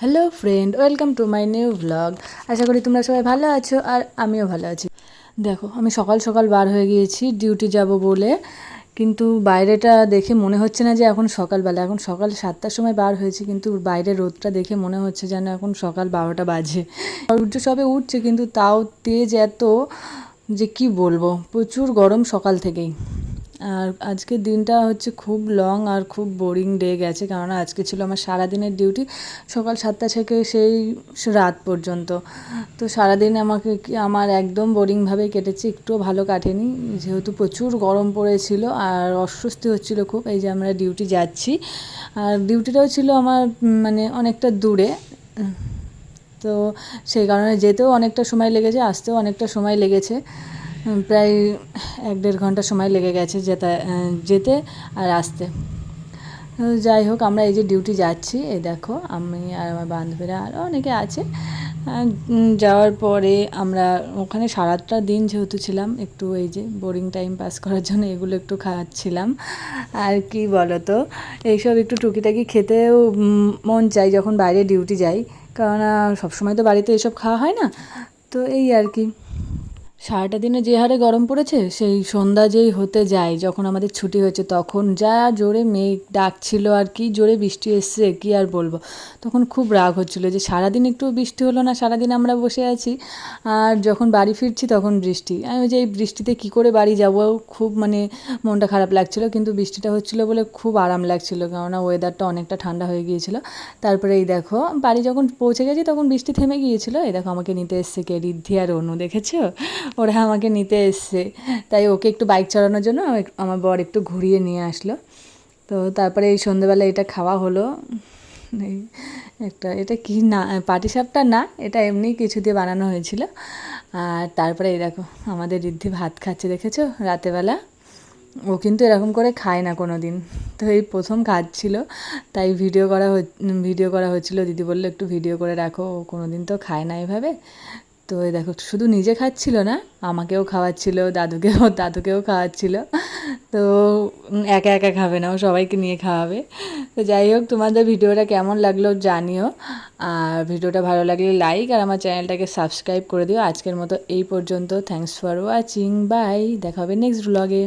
Hello friend welcome to my new blog আশা করি তোমরা সবাই ভালো আছো আর আমিও ভালো আছি। দেখো, আমি সকাল সকাল বার হয়ে গিয়েছি ডিউটি যাব বলে। কিন্তু বাইরেটা দেখে মনে হচ্ছে না যে এখন সকালবেলা। এখন সকাল সাতটার সময় বার হয়েছে, কিন্তু বাইরে রোদটা দেখে মনে হচ্ছে যেন এখন সকাল বারোটা বাজে। সূর্য সবে উঠছে, কিন্তু তাও তেজ এত যে কি বলব? প্রচুর গরম সকাল থেকেই। আর আজকের দিনটা হচ্ছে খুব লং আর খুব বোরিং ডে গেছে, কেননা আজকে ছিল আমার সারাদিনের ডিউটি সকাল সাতটা থেকে সেই রাত পর্যন্ত। তো সারাদিন আমাকে আমার একদম বোরিংভাবেই কেটেছে, একটুও ভালো কাটেনি। যেহেতু প্রচুর গরম পড়েছিল আর অস্বস্তি হচ্ছিল খুব, এই যে আমরা ডিউটি যাচ্ছি। আর ডিউটিটাও ছিল আমার মানে অনেকটা দূরে। তো সেই কারণে যেতেও অনেকটা সময় লেগেছে, আসতেও অনেকটা সময় লেগেছে। প্রায় এক দেড় ঘণ্টা সময় লেগে গেছে যেতে যেতে আর আসতে। যাই হোক, আমরা এই যে ডিউটি যাচ্ছি, এই দেখো আমি আর আমার বান্ধবীরা আরও অনেকে আছে। যাওয়ার পরে আমরা ওখানে সারাটা দিন যেহেতু ছিলাম, একটু এই যে বোরিং টাইম পাস করার জন্য এগুলো একটু খাওয়াচ্ছিলাম আর কি বলো তো এইসব একটু টুকিটাকি খেতেও মন চাই যখন বাইরে ডিউটি যাই কারণ সবসময় তো বাড়িতে এসব খাওয়া হয় না। তো এই আর কি। সারাটা দিনে যে হারে গরম পড়েছে, সেই সন্ধ্যা যেই হতে যায়, যখন আমাদের ছুটি হয়েছে, তখন যা জোরে মেঘ ডাকছিল আর কি জোরে বৃষ্টি এসছে, কি আর বলব? তখন খুব রাগ হচ্ছিল যে সারাদিন একটু বৃষ্টি হলো না, সারাদিন আমরা বসে আছি। আর যখন বাড়ি ফিরছি, তখন বৃষ্টি। আমি ওই যে এই বৃষ্টিতে কী করে বাড়ি যাব? খুব মানে মনটা খারাপ লাগছিল, কিন্তু বৃষ্টিটা হচ্ছিল বলে খুব আরাম লাগছিল, কেননা ওয়েদারটা অনেকটা ঠান্ডা হয়ে গিয়েছিল। তারপরে এই দেখো, বাড়ি যখন পৌঁছে গেছি, তখন বৃষ্টি থেমে গিয়েছিল। এই দেখো, আমাকে নিতে এসছে কে? রিদ্ধি আর অনু, দেখেছ? ওরা আমাকে নিতে এসছে। তাই ওকে একটু বাইক চালানোর জন্য আমার বর একটু ঘুরিয়ে নিয়ে আসলো। তো তারপরে এই সন্ধ্যেবেলা এটা খাওয়া হলো। একটা, এটা কি না পাটিসাপটা না, এটা এমনি কিছু দিয়ে বানানো হয়েছিল। আর তারপরে এই দেখো, আমাদের ঋদ্ধি ভাত খাচ্ছে, দেখেছ? রাতেবেলা। ও কিন্তু এরকম করে খায় না কোনো দিন তো এই প্রথম খাচ্ছিল তাই ভিডিও করা ভিডিও করা হচ্ছিল। দিদি বলল, একটু ভিডিও করে রাখো, ও কোনো দিন তো খায় না এভাবে। তো দেখো, শুধু নিজে খাচ্ছিল না, আমাকেও খাওয়াচ্ছিল, দাদুকেও দাদুকেও খাওয়াচ্ছিল। তো একা একা খাবে না, ও সবাইকে নিয়ে খাওয়াবে। তো যাই হোক, তোমাদের ভিডিওটা কেমন লাগল জানিও। আর ভিডিওটা ভালো লাগলে লাইক আর আমার চ্যানেলটাকে সাবস্ক্রাইব করে দিও। আজকের মতো এই পর্যন্ত। থ্যাংকস ফর ওয়াচিং বাই দেখা হবে নেক্সট ব্লগে